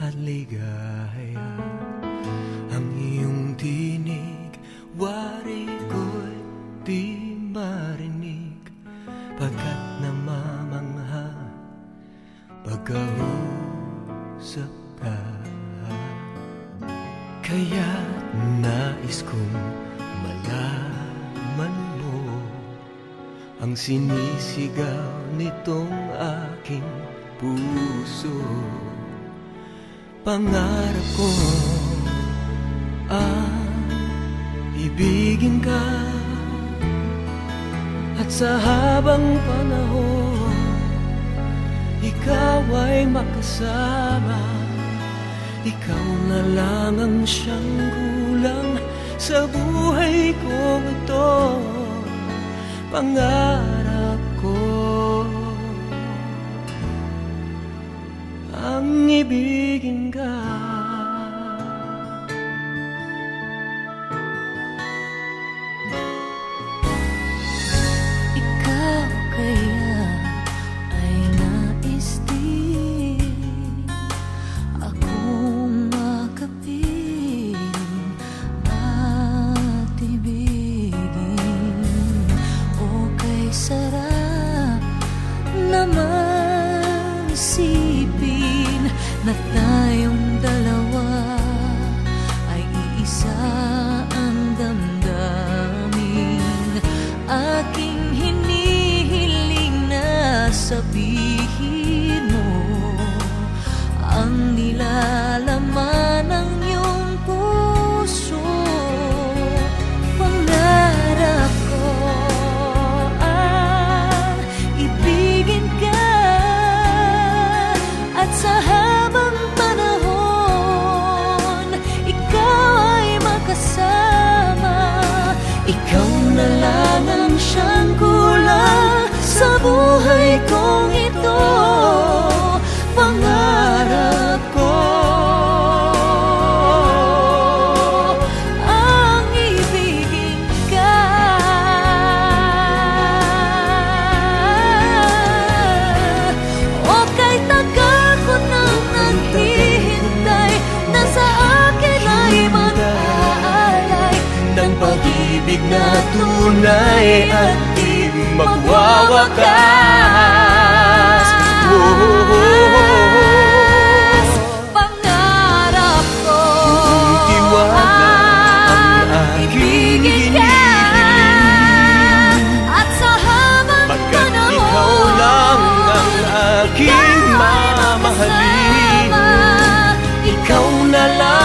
at ligaya. Ang iyong tinig, wari ko'y di marinig. Pagkat namamangha pagkausap ka. Kaya nais kong malaman mo Ang sinisigaw nitong aking puso. Pangarap ko ang ibigin ka. At sa habang panahon Ikaw ay makasama. Ikaw na lang ang siyang kulang Sa buhay kong ito. Pangarap Ang My Natal. Kong ito Pangarap ko. Ang ibigin ka. O kay tagal ko nang naghihintay Na sa akin ay mag-aalay ng pag-ibig na tunay at magwawakas. Oh. Pangarap ko Tiwala ang aking At sa habang Pagkat panahon ikaw lang ang aking mamahalin Ikaw na lang